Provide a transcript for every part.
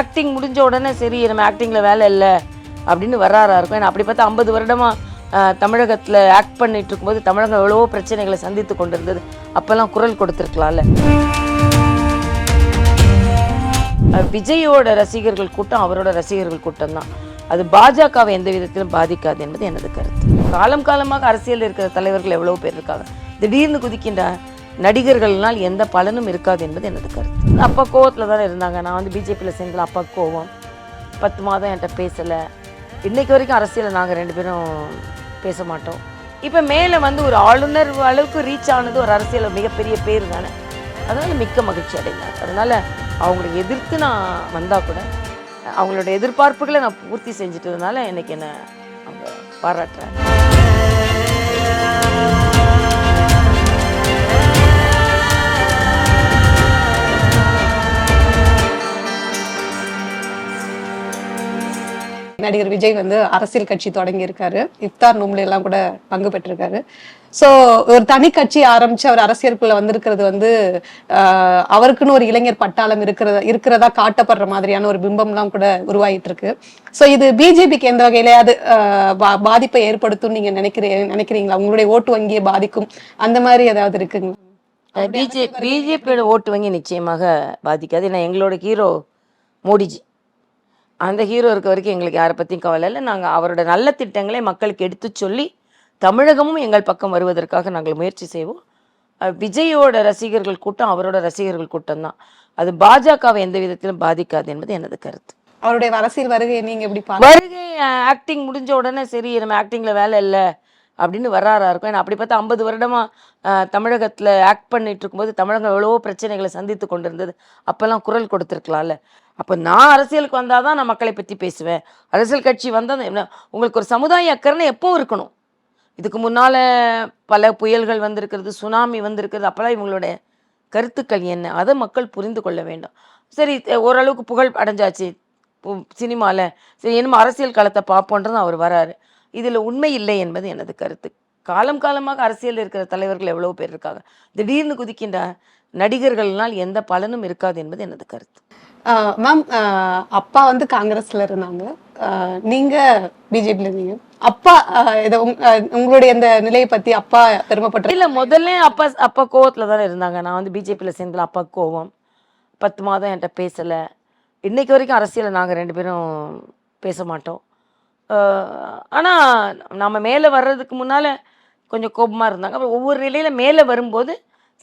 Acting முடிஞ்ச உடனே சரி நம்ம ஆக்டிங்கில் வேலை இல்லை அப்படின்னு வராரா இருக்கும். ஏன்னா அப்படி பார்த்தா ஐம்பது வருடமாக தமிழகத்தில் ஆக்ட் பண்ணிட்டு இருக்கும்போது தமிழகம் எவ்வளவோ பிரச்சனைகளை சந்தித்து கொண்டிருந்தது. அப்போல்லாம் குரல் கொடுத்துருக்கலாம்ல. விஜயோட ரசிகர்கள் கூட்டம் அவரோட ரசிகர்கள் கூட்டம் தான். அது பாஜகவை எந்த விதத்திலும் பாதிக்காது என்பது எனது கருத்து. காலம் காலமாக அரசியலில் இருக்கிற தலைவர்கள் எவ்வளோ பேர் இருக்காங்க. திடீர்னு குதிக்கின்ற நடிகர்கள்னால் எந்த பலனும் இருக்காது என்பது எனது கருத்து. அப்பா கோவத்தில் தானே இருந்தாங்க. நான் வந்து பிஜேபியில் சேர்ந்தல அப்பா கோவம். பத்து மாதம் என்கிட்ட பேசலை. இன்றைக்கு வரைக்கும் அரசியலில் நாங்கள் ரெண்டு பேரும் பேச மாட்டோம். இப்போ மேலே வந்து ஒரு ஆளுநர் அளவுக்கு ரீச் ஆனது ஒரு அரசியலில் மிகப்பெரிய பேர் தானே. அதனால் மிக்க மகிழ்ச்சி அடைந்தார். அதனால் அவங்களை எதிர்த்து நான் வந்தால் கூட அவங்களோட எதிர்பார்ப்புகளை நான் பூர்த்தி செஞ்சுட்டதுனால எனக்கு என்ன அவங்க பாராட்டுறாங்க. நடிகர் விஜய் வந்து அரசியல் கட்சி தொடங்கி இருக்காரு இஃப்தார் நூம்ல எல்லாம் கூட பங்கு பெற்றிருக்காரு. சோ ஒரு தனி கட்சி ஆரம்பிச்சு அவர் அரசியலுக்குள்ள வந்திருக்கிறது வந்து அவருக்குன்னு ஒரு இளைஞர் பட்டாளம் இருக்கிறத இருக்கிறதா காட்டப்படுற மாதிரியான ஒரு பிம்பம்லாம் கூட உருவாயிட்டு இருக்கு சோ இது பிஜேபிக்கு எந்த வகையிலையாவது பா- பாதிப்பை ஏற்படுத்தும் நீங்க நினைக்கிறீ நினைக்கிறீங்களா? உங்களுடைய ஓட்டு வங்கியை பாதிக்கும் அந்த மாதிரி ஏதாவது இருக்குங்களா? பிஜே பிஜேபியோட ஓட்டு வங்கி நிச்சயமாக பாதிக்காது. ஏன்னா எங்களோட ஹீரோ மோடிஜி. அந்த ஹீரோ இருக்க வரைக்கும் எங்களுக்கு யாரை பற்றியும் கவலை இல்லை. நாங்கள் அவரோட நல்ல திட்டங்களை மக்களுக்கு எடுத்து சொல்லி தமிழகமும் எங்கள் பக்கம் வருவதற்காக நாங்கள் முயற்சி செய்வோம். விஜயோட ரசிகர்கள் கூட்டம் அவரோட ரசிகர்கள் கூட்டம் தான். அது பாஜகவை எந்த விதத்திலும் பாதிக்காது என்பது எனது கருத்து. அவருடைய அரசியல் வருகையை நீங்க எப்படி வருகை ஆக்டிங் முடிஞ்ச உடனே சரி நம்ம ஆக்டிங்கில் வேலை இல்லை. அப்படின்னு வராரா இருக்கும். ஏன்னா அப்படி பார்த்தா ஐம்பது வருடமாக தமிழகத்தில் ஆக்ட் பண்ணிட்டு இருக்கும்போது தமிழகம் எவ்வளவோ பிரச்சனைகளை சந்தித்து கொண்டிருந்தது. அப்போல்லாம் குரல் கொடுத்துருக்கலாம்ல. அப்போ நான் அரசியலுக்கு வந்தால் தான் நான் மக்களை பற்றி பேசுவேன். அரசியல் கட்சி வந்தால் என்ன உங்களுக்கு ஒரு சமுதாய அக்கறை எப்பவும் இருக்கணும். இதுக்கு முன்னால் பல புயல்கள் வந்திருக்கிறது சுனாமி வந்திருக்கிறது அப்போல்லாம் இவங்களுடைய கருத்துக்கள் என்ன அதை மக்கள் புரிந்து கொள்ள வேண்டும். சரி ஓரளவுக்கு புகழ் அடைஞ்சாச்சு. சினிமாவில் சரி என்னமோ அரசியல் காலத்தை பார்ப்போன்றது அவர் வராரு. இதில் உண்மை இல்லை என்பது எனது கருத்து. காலம் காலமாக அரசியல் இருக்கிற தலைவர்கள் எவ்வளோ பேர் இருக்காங்க? திடீர்னு குதிக்கின்ற நடிகர்கள்னால் எந்த பலனும் இருக்காது என்பது எனது கருத்து. மேம் அப்பா வந்து காங்கிரஸ்ல இருந்தாங்க. ஆஹ் நீங்க பிஜேபில இருந்தீங்க. அப்பா இத உங்களுடைய இந்த நிலையை பத்தி அப்பா பெருமைப்பட்ட இல்லை முதல்ல அப்பா அப்பா கோவத்தில் தானே இருந்தாங்க. நான் வந்து பிஜேபியில் சேர்ந்தல அப்பா கோவம். பத்து மாதம் என்கிட்ட பேசலை. இன்னைக்கு வரைக்கும் அரசியலில் நாங்கள் ரெண்டு பேரும் பேச மாட்டோம். ஆனால் நம்ம மேலே வர்றதுக்கு முன்னால் கொஞ்சம் கோபமாக இருந்தாங்க. அப்புறம் ஒவ்வொரு நிலையில் மேலே வரும்போது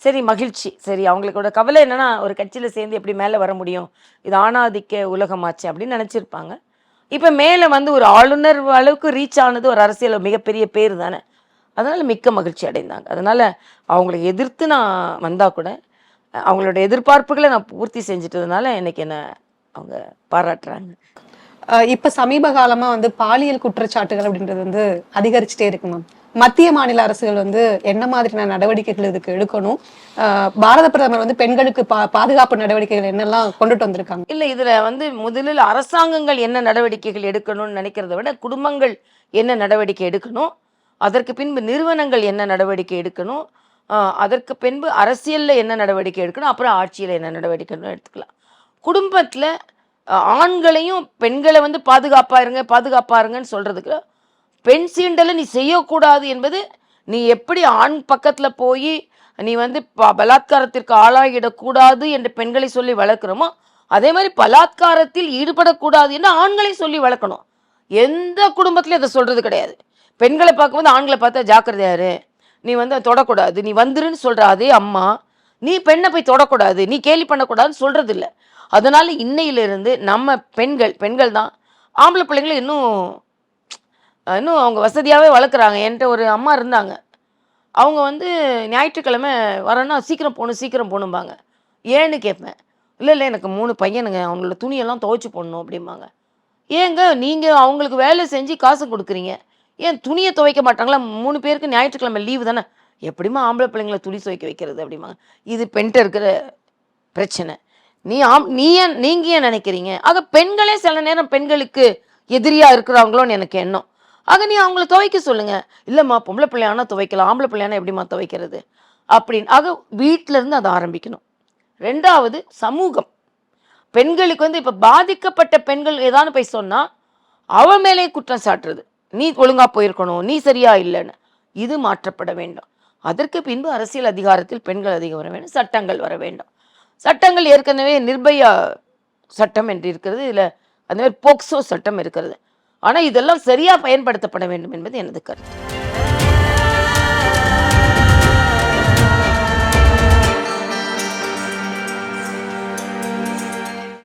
சரி மகிழ்ச்சி. சரி அவங்களுக்கோட கவலை என்னென்னா ஒரு கட்சியில் சேர்ந்து எப்படி மேலே வர முடியும்? இது ஆணாதிக்க உலகமாச்சு அப்படின்னு நினச்சிருப்பாங்க. இப்போ மேலே வந்து ஒரு ஆளுநர் அளவுக்கு ரீச் ஆனது ஒரு அரசியல் மிகப்பெரிய பேர் தானே. அதனால் மிக்க மகிழ்ச்சி அடைந்தாங்க. அதனால் அவங்களை எதிர்த்து நான் வந்தால் கூட அவங்களோட எதிர்பார்ப்புகளை நான் பூர்த்தி செஞ்சுட்டதுனால எனக்கு என்ன அவங்க பாராட்டுறாங்க. இப்ப சமீப காலமா வந்து பாலியல் குற்றச்சாட்டுகள் அப்படின்றது வந்து அதிகரிச்சுட்டே இருக்கு மேம் மத்திய மாநில அரசுகள் வந்து என்ன மாதிரியான நடவடிக்கைகள் இதுக்கு எடுக்கணும்? பாரத பிரதமர் வந்து பெண்களுக்கு பா பாதுகாப்பு நடவடிக்கைகள் என்னெல்லாம் கொண்டுட்டு வந்திருக்காங்க? இல்லை இதில் வந்து முதலில் அரசாங்கங்கள் என்ன நடவடிக்கைகள் எடுக்கணும்னு நினைக்கிறத விட குடும்பங்கள் என்ன நடவடிக்கை எடுக்கணும்? அதற்கு பின்பு நிறுவனங்கள் என்ன நடவடிக்கை எடுக்கணும்? அதற்கு பின்பு அரசியலில் என்ன நடவடிக்கை எடுக்கணும்? அப்புறம் ஆட்சியில் என்ன நடவடிக்கைன்னு எடுத்துக்கலாம். குடும்பத்தில் ஆண்களையும் பெண்களை வந்து பாதுகாப்பாக இருங்க பாதுகாப்பாக இருங்கன்னு சொல்கிறதுக்கு பெண் சீண்டலை நீ செய்யக்கூடாது என்பது நீ எப்படி ஆண் பக்கத்தில் போய் நீ வந்து ப- பலாத்காரத்திற்கு ஆளாகிடக்கூடாது என்று பெண்களை சொல்லி வளர்க்குறோமோ அதே மாதிரி பலாத்காரத்தில் ஈடுபடக்கூடாது என்று ஆண்களை சொல்லி வளர்க்கணும். எந்த குடும்பத்திலையும் அதை சொல்கிறது கிடையாது. பெண்களை பார்க்கும்போது ஆண்களை பார்த்தா ஜாக்கிரதையாரு நீ வந்து தொடக்கூடாது. நீ வந்துருன்னு சொல்கிற அதே அம்மா. நீ பெண்ணை போய் தொடக்கூடாது. நீ கேலி பண்ணக்கூடாதுன்னு சொல்கிறது இல்லை அதனால இன்னையிலிருந்து நம்ம பெண்கள் பெண்கள் தான். ஆம்பளை பிள்ளைங்களை இன்னும் இன்னும் அவங்க வசதியாகவே வளர்க்குறாங்க. என்கிட்ட ஒரு அம்மா இருந்தாங்க. அவங்க வந்து ஞாயிற்றுக்கிழமை வரேன்னா சீக்கிரம் போகணும் சீக்கிரம் போகணும்பாங்க. ஏன்னு கேட்பேன். இல்லை இல்லை எனக்கு மூணு பையனுங்க. அவங்களோட துணியெல்லாம் துவைச்சி போடணும் அப்படிம்பாங்க. ஏங்க நீங்கள் அவங்களுக்கு வேலை செஞ்சு காசு கொடுக்குறீங்க. ஏன் துணியை துவைக்க மாட்டாங்களா? மூணு பேருக்கு ஞாயிற்றுக்கிழமை லீவு தானே. எப்படிம்மா ஆம்பளை பிள்ளைங்களை துணி துவைக்க வைக்கிறது அப்படிம்பாங்க. இது பெண்கிட்ட இருக்கிற பிரச்சனை. நீ ஆம் நீ ஏன் நீங்கள் ஏன் நினைக்கிறீங்க. ஆக பெண்களே சில நேரம் பெண்களுக்கு எதிரியாக இருக்கிறாங்களோன்னு எனக்கு எண்ணம். ஆக நீ அவங்கள துவைக்க சொல்லுங்க. இல்லைம்மா பொம்பளை பிள்ளையானா துவைக்கலாம். ஆம்பளை பிள்ளையானா எப்படிம்மா துவைக்கிறது? அப்படின்னு. ஆக வீட்டில இருந்து அதை ஆரம்பிக்கணும். ரெண்டாவது சமூகம். பெண்களுக்கு வந்து இப்போ பாதிக்கப்பட்ட பெண்கள் ஏதானு போய் சொன்னா அவள் மேலே குற்றம் சாட்டுறது. நீ ஒழுங்கா போயிருக்கணும். நீ சரியா இல்லைன்னு. இது மாற்றப்பட வேண்டும். அதற்கு பின்பு அரசியல் அதிகாரத்தில் பெண்கள் அதிகம் வர வேண்டும் சட்டங்கள் வர வேண்டும். சட்டங்கள் ஏற்கனவே நிர்பயா சட்டம் என்று இருக்கிறது இதில் அந்த மாதிரி போக்சோ சட்டம் இருக்கிறது. ஆனால் இதெல்லாம் சரியாக பயன்படுத்தப்பட வேண்டும் என்பது எனது கருத்து.